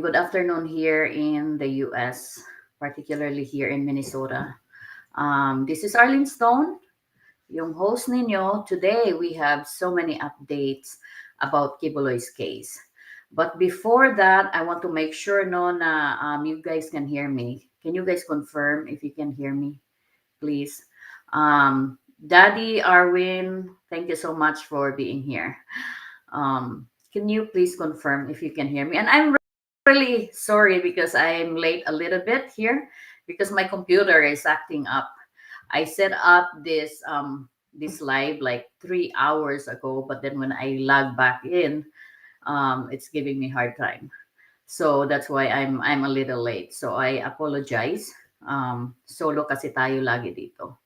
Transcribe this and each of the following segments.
good afternoon here in the US, particularly here in Minnesota. Um, this is Arlene Stone, yung host ninyo. Today, we have so many updates about Kibuloy's case. But before that, I want to make sure no na um, you guys can hear me. Can you guys confirm if you can hear me, please? Um, Daddy Arwin, thank you so much for being here. Um, can you please confirm if you can hear me? And I'm really sorry because I'm late a little bit here because my computer is acting up. I set up this um this live like three hours ago, but then when I log back in, um, it's giving me hard time. So that's why I'm I'm a little late. So I apologize. Um, solo kasi tayo lagi dito.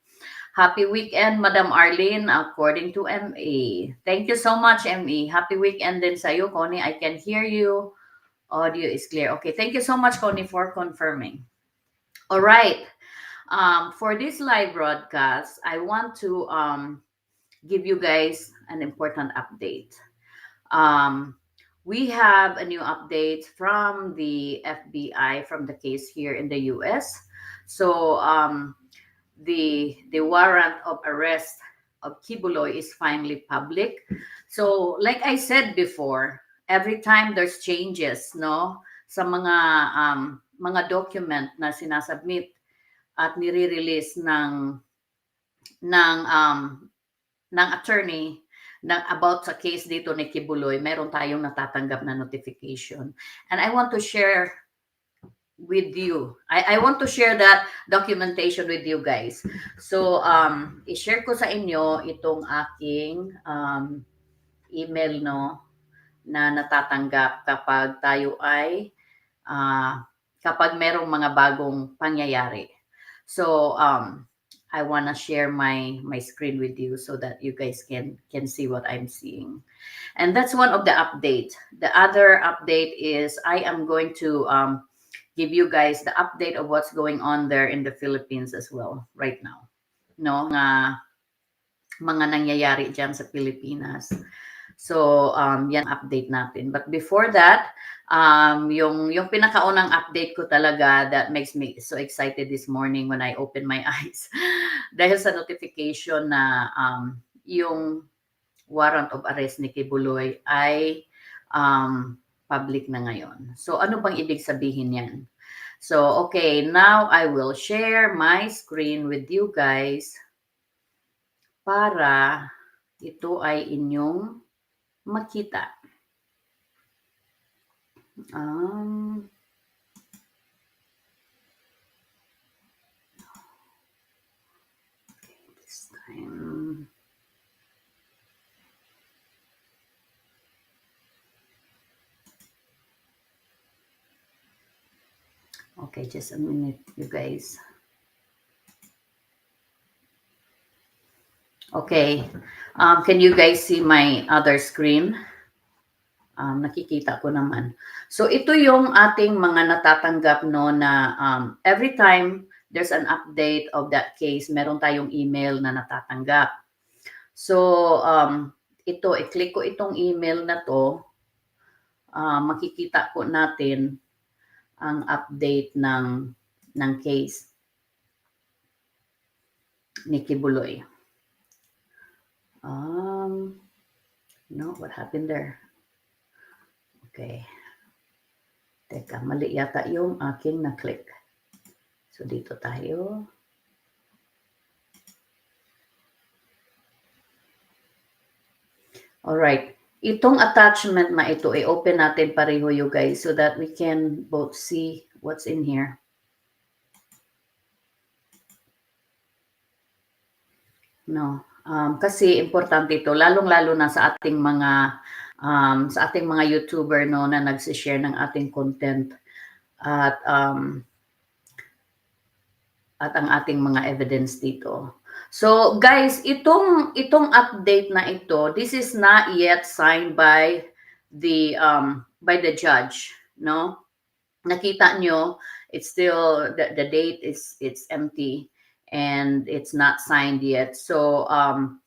Happy weekend, Madam Arlene, according to MA. Thank you so much, MA. Happy weekend din sa'yo, Connie. I can hear you. Audio is clear. Okay, thank you so much, Connie, for confirming. All right. Um, for this live broadcast, I want to um, give you guys an important update. Um, we have a new update from the FBI from the case here in the US. So um, the the warrant of arrest of Kibuloy is finally public. So like I said before, every time there's changes, no, sa mga um, mga document na sinasubmit at nire-release ng ng um, ng attorney na about sa case dito ni Kibuloy, meron tayong natatanggap na notification. And I want to share with you. I, I want to share that documentation with you guys. So, um, i-share ko sa inyo itong aking um, email, no, na natatanggap kapag tayo ay, uh, kapag merong mga bagong pangyayari. So, um, I want to share my my screen with you so that you guys can can see what I'm seeing. And that's one of the update. The other update is I am going to um, give you guys the update of what's going on there in the Philippines as well right now. No, nga mga nangyayari diyan sa Pilipinas. So, um, yan update natin. But before that, um, yung, yung pinakaunang update ko talaga that makes me so excited this morning when I open my eyes. Dahil sa notification na um, yung warrant of arrest ni Kibuloy ay um, public na ngayon. So, ano bang ibig sabihin yan? So, okay, now I will share my screen with you guys para ito ay inyong makita. Um, okay, this time. Okay, just a minute, you guys. Okay. Um, can you guys see my other screen? Um, nakikita ko naman. So ito yung ating mga natatanggap no na um, every time there's an update of that case, meron tayong email na natatanggap. So um, ito, i-click ko itong email na to, uh, makikita ko natin ang update ng ng case ni Kibuloy. Um, no, what happened there? Okay. Teka, mali yata yung aking na-click. So, dito tayo. Alright. Itong attachment na ito, i-open natin pareho you guys so that we can both see what's in here. No. Um, kasi importante ito, lalong-lalo na sa ating mga um, sa ating mga YouTuber no na nagsi-share ng ating content at um, at ang ating mga evidence dito. So guys, itong itong update na ito, this is not yet signed by the um by the judge, no? Nakita nyo, it's still the, the date is it's empty and it's not signed yet. So um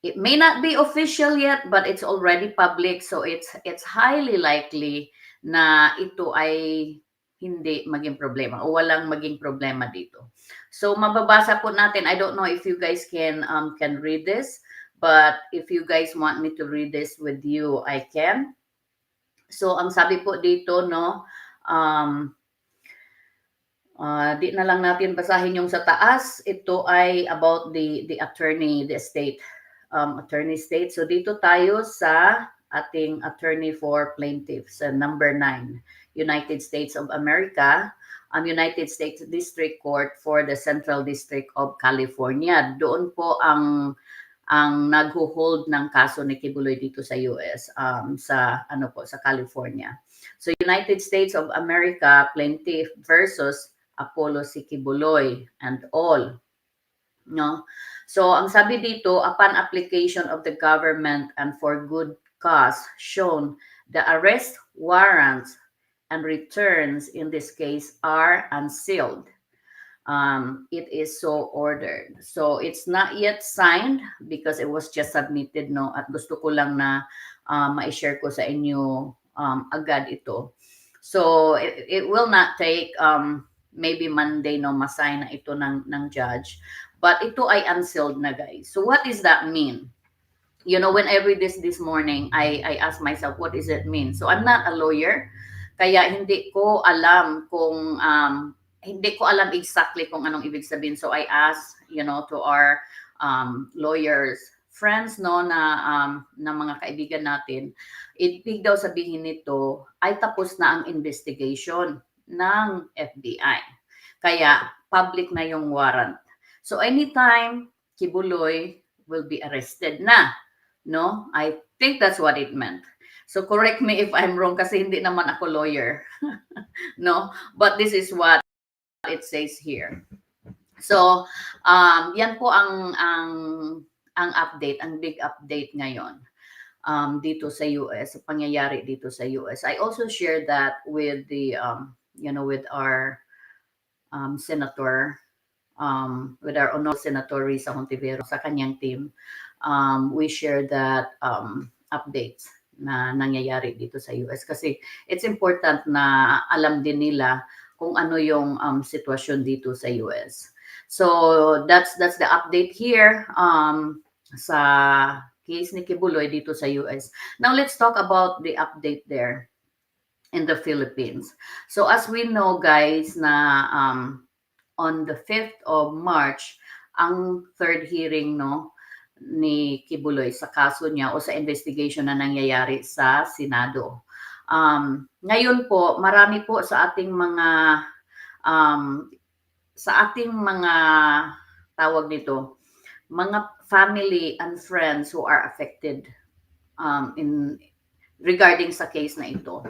it may not be official yet, but it's already public, so it's it's highly likely na ito ay hindi maging problema o walang maging problema dito. So mababasa po natin. I don't know if you guys can um, can read this, but if you guys want me to read this with you, I can. So ang sabi po dito no, um, ah, di na lang natin basahin yung sa taas. Ito ay about the the attorney, the state um, attorney state. So dito tayo sa ating attorney for plaintiffs, uh, number 9, United States of America, um, United States District Court for the Central District of California. Doon po ang ang nagho-hold ng kaso ni Kibuloy dito sa US um, sa ano po sa California. So United States of America plaintiff versus Apollo C. Kibuloy and all. No? So ang sabi dito, upon application of the government and for good cause shown, the arrest warrants and returns in this case are unsealed. Um, it is so ordered. So it's not yet signed because it was just submitted, no? At gusto ko lang na uh, ma-share ko sa inyo um, agad ito. So it, it will not take um, maybe Monday, no, masign na ito ng, ng judge. But ito ay unsealed na, guys. So what does that mean? You know, when I read this this morning, I, I ask myself, what does it mean? So I'm not a lawyer, kaya hindi ko alam kung um, hindi ko alam exactly kung anong ibig sabihin. So I asked, you know, to our um, lawyers, friends, no, na, um, na mga kaibigan natin, ibig daw sabihin nito ay tapos na ang investigation ng FBI. Kaya public na yung warrant. So anytime Kibuloy will be arrested na, no? I think that's what it meant. So correct me if I'm wrong kasi hindi naman ako lawyer. no? But this is what it says here. So, um, yan po ang ang ang update, ang big update ngayon um, dito sa US, pangyayari dito sa US. I also shared that with the um, you know, with our um, senator, um, with our honorable senator Risa Hontivero sa kanyang team. Um, we shared that um, updates na nangyayari dito sa US kasi it's important na alam din nila kung ano yung um, sitwasyon dito sa US. So that's that's the update here um, sa case ni Kibuloy dito sa US. Now let's talk about the update there in the Philippines. So as we know guys na um, on the 5th of March ang third hearing no ni Kibuloy sa kaso niya o sa investigation na nangyayari sa Senado. Um, ngayon po, marami po sa ating mga um, sa ating mga tawag nito, mga family and friends who are affected um, in regarding sa case na ito.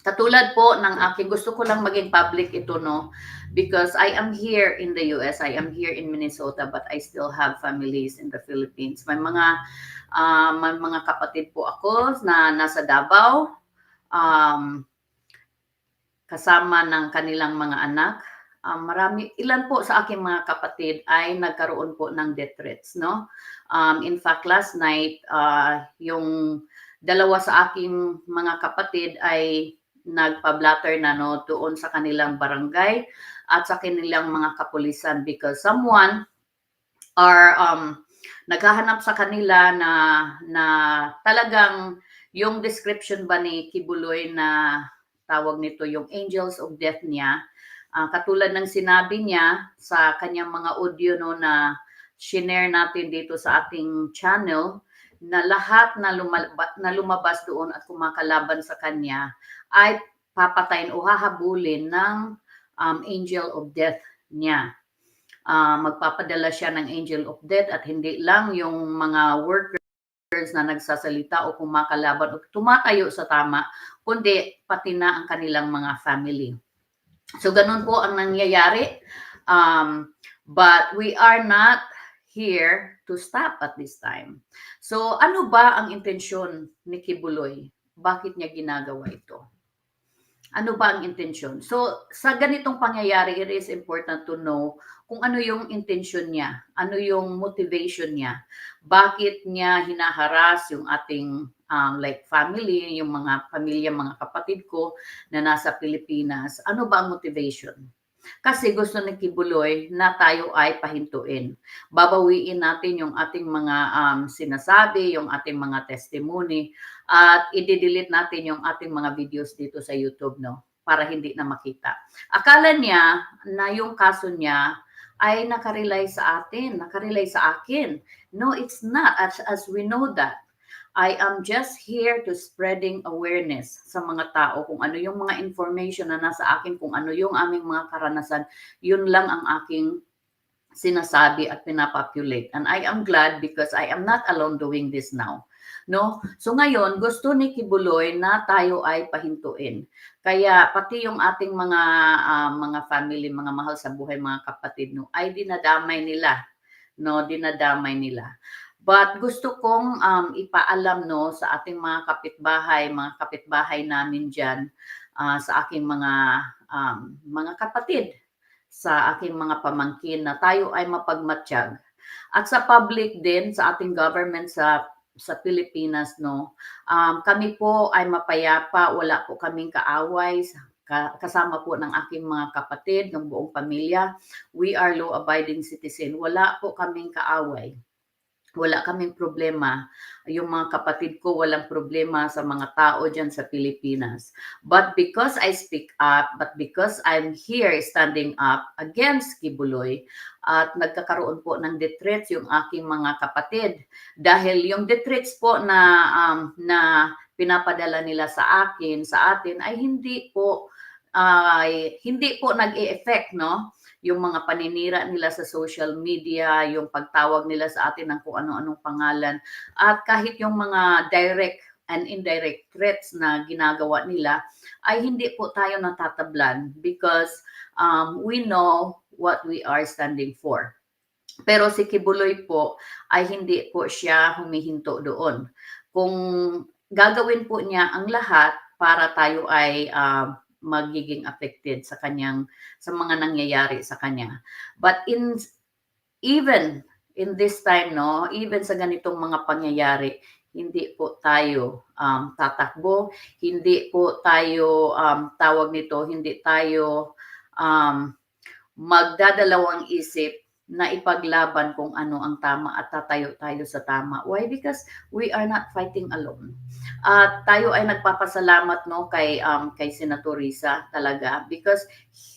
Katulad po ng aking gusto ko lang maging public ito no? Because I am here in the US, I am here in Minnesota but I still have families in the Philippines. May mga uh, mga kapatid po ako na nasa Davao. Um, kasama ng kanilang mga anak. Um, marami ilan po sa aking mga kapatid ay nagkaroon po ng death threats no? Um, in fact last night uh, yung dalawa sa aking mga kapatid ay nagpa-blatter na no doon sa kanilang barangay at sa kanilang mga kapulisan because someone are um, naghahanap sa kanila na na talagang yung description ba ni Kibuloy na tawag nito yung angels of death niya Uh, katulad ng sinabi niya sa kanyang mga audio no na shinare natin dito sa ating channel na lahat na, lumalaba, na lumabas doon at kumakalaban sa kanya ay papatayin o hahabulin ng um, angel of death niya. Uh, magpapadala siya ng angel of death at hindi lang yung mga workers na nagsasalita o kumakalaban o tumatayo sa tama, kundi pati na ang kanilang mga family. So ganun po ang nangyayari. Um, but we are not here to stop at this time. So ano ba ang intensyon ni Kibuloy? Bakit niya ginagawa ito? Ano ba ang intensyon? So sa ganitong pangyayari, it is important to know kung ano yung intensyon niya, ano yung motivation niya, bakit niya hinaharas yung ating um, like family, yung mga pamilya, mga kapatid ko na nasa Pilipinas, ano ba ang motivation? Kasi gusto ni Kibuloy na tayo ay pahintuin. Babawiin natin yung ating mga um, sinasabi, yung ating mga testimony, at i-delete natin yung ating mga videos dito sa YouTube, no? Para hindi na makita. Akala niya na yung kaso niya ay nakarelay sa atin, nakarelay sa akin. No, it's not. As, as we know that, I am just here to spreading awareness sa mga tao kung ano yung mga information na nasa akin, kung ano yung aming mga karanasan, yun lang ang aking sinasabi at pinapopulate. And I am glad because I am not alone doing this now. No? So ngayon, gusto ni Kibuloy na tayo ay pahintuin. Kaya pati yung ating mga ah, mga family, mga mahal sa buhay, mga kapatid no, ay dinadamay nila. No, dinadamay nila. But gusto kong um, ipaalam no sa ating mga kapitbahay, mga kapitbahay namin diyan sa aking mga um, mga kapatid, sa aking mga pamangkin na tayo ay mapagmatsyag. At sa public din, sa ating government sa sa Pilipinas, no, um, kami po ay mapayapa, wala po kaming kaaway, ka- kasama po ng aking mga kapatid, ng buong pamilya. We are law-abiding citizen. Wala po kaming kaaway. Wala kaming problema. Yung mga kapatid ko walang problema sa mga tao dyan sa Pilipinas. But because I speak up, but because I'm here standing up against Kibuloy, at nagkakaroon po ng detrits yung aking mga kapatid. Dahil yung detrits po na, um, na pinapadala nila sa akin, sa atin, ay hindi po ay hindi po nag-e-effect, no? Yung mga paninira nila sa social media, yung pagtawag nila sa atin ng kung ano-anong pangalan, at kahit yung mga direct and indirect threats na ginagawa nila, ay hindi po tayo natatablan because um, we know what we are standing for. Pero si Kibuloy po ay hindi po siya humihinto doon. Kung gagawin po niya ang lahat para tayo ay uh, magiging affected sa kanyang sa mga nangyayari sa kanya. But in even in this time no, even sa ganitong mga pangyayari, hindi po tayo um, tatakbo, hindi po tayo um, tawag nito, hindi tayo um, magdadalawang isip na ipaglaban kung ano ang tama at tatayo tayo sa tama. Why? Because we are not fighting alone. At uh, tayo ay nagpapasalamat no kay um kay Senator Risa talaga because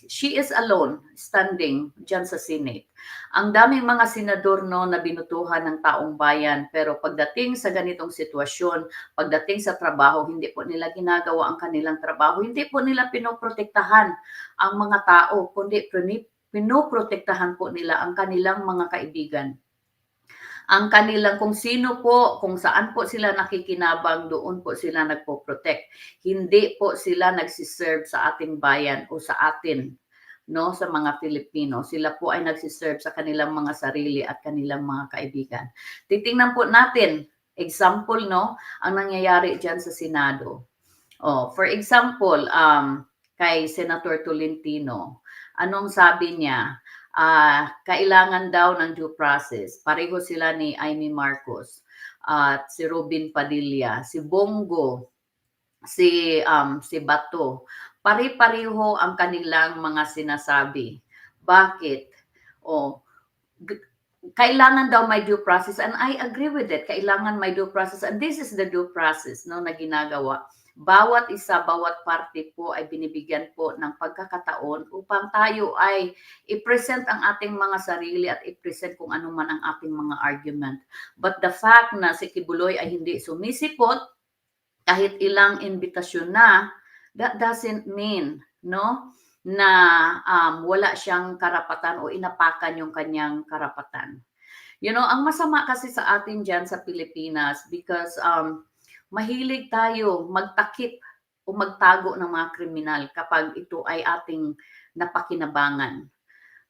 she is alone standing diyan sa Senate. Ang daming mga senador no na binutuhan ng taong bayan pero pagdating sa ganitong sitwasyon, pagdating sa trabaho, hindi po nila ginagawa ang kanilang trabaho, hindi po nila pinoprotektahan ang mga tao, kundi pinoprotektahan po nila ang kanilang mga kaibigan. Ang kanilang kung sino po, kung saan po sila nakikinabang, doon po sila nagpo-protect. Hindi po sila nagsiserve sa ating bayan o sa atin, no, sa mga Pilipino. Sila po ay nagsiserve sa kanilang mga sarili at kanilang mga kaibigan. Titingnan po natin, example, no, ang nangyayari diyan sa Senado. Oh, for example, um, kay Senator Tolentino, Anong sabi niya? Uh, kailangan daw ng due process. Pareho sila ni Amy Marcos at si Robin Padilla, si Bongo, si um, si Bato. Pari-pareho ang kanilang mga sinasabi. Bakit? O kailangan daw may due process and I agree with it. Kailangan may due process and this is the due process no na ginagawa bawat isa, bawat parte po ay binibigyan po ng pagkakataon upang tayo ay i-present ang ating mga sarili at i-present kung ano man ang ating mga argument. But the fact na si Kibuloy ay hindi sumisipot kahit ilang invitasyon na, that doesn't mean, no, na um, wala siyang karapatan o inapakan yung kanyang karapatan. You know, ang masama kasi sa atin dyan sa Pilipinas because um, mahilig tayo magtakip o magtago ng mga kriminal kapag ito ay ating napakinabangan.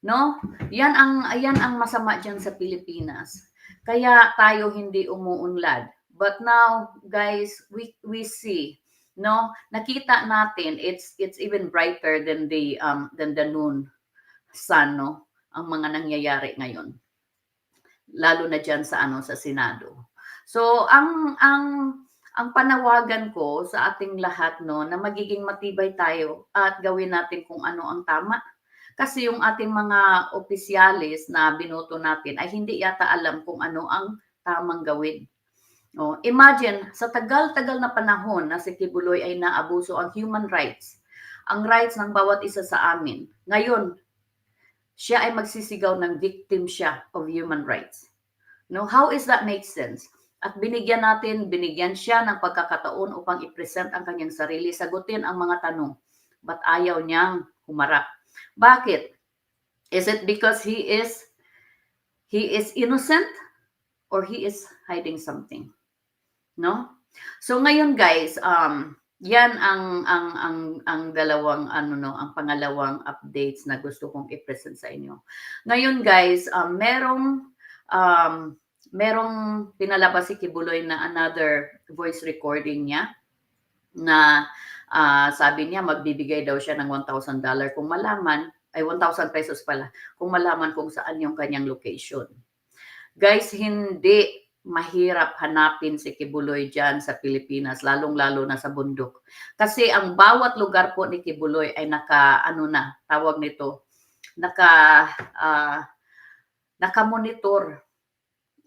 No? Yan ang ayan ang masama diyan sa Pilipinas. Kaya tayo hindi umuunlad. But now, guys, we we see no nakita natin it's it's even brighter than the um than the noon sun no ang mga nangyayari ngayon lalo na diyan sa ano sa Senado so ang ang ang panawagan ko sa ating lahat no na magiging matibay tayo at gawin natin kung ano ang tama. Kasi yung ating mga opisyalis na binoto natin ay hindi yata alam kung ano ang tamang gawin. No, imagine sa tagal-tagal na panahon na si Kibuloy ay naabuso ang human rights, ang rights ng bawat isa sa amin. Ngayon, siya ay magsisigaw ng victim siya of human rights. No, how is that make sense? At binigyan natin, binigyan siya ng pagkakataon upang i-present ang kanyang sarili, sagutin ang mga tanong. But ayaw niyang humarap. Bakit? Is it because he is he is innocent or he is hiding something? No? So ngayon guys, um yan ang ang ang ang dalawang ano no, ang pangalawang updates na gusto kong i-present sa inyo. Ngayon guys, um merong um merong pinalabas si Kibuloy na another voice recording niya na ah, sabi niya magbibigay daw siya ng $1,000 kung malaman ay 1,000 pesos pala kung malaman kung saan yung kanyang location. Guys, hindi mahirap hanapin si Kibuloy dyan sa Pilipinas, lalong-lalo na sa bundok. Kasi ang bawat lugar po ni Kibuloy ay naka, ano na, tawag nito, naka, ah, naka-monitor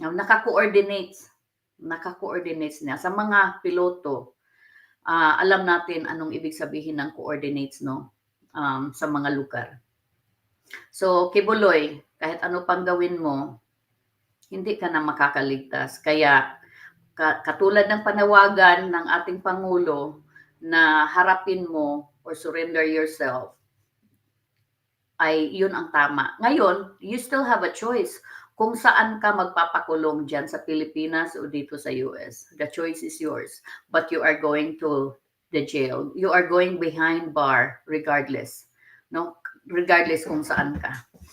naka-coordinates, naka-coordinates niya sa mga piloto. ah, alam natin anong ibig sabihin ng coordinates no um, sa mga lugar. So, Kibuloy, kahit ano pang gawin mo, hindi ka na makakaligtas. Kaya ka- katulad ng panawagan ng ating pangulo na harapin mo or surrender yourself ay yun ang tama. Ngayon, you still have a choice kung saan ka magpapakulong dyan sa Pilipinas o dito sa US. The choice is yours. But you are going to the jail. You are going behind bar regardless. No? Regardless kung saan ka.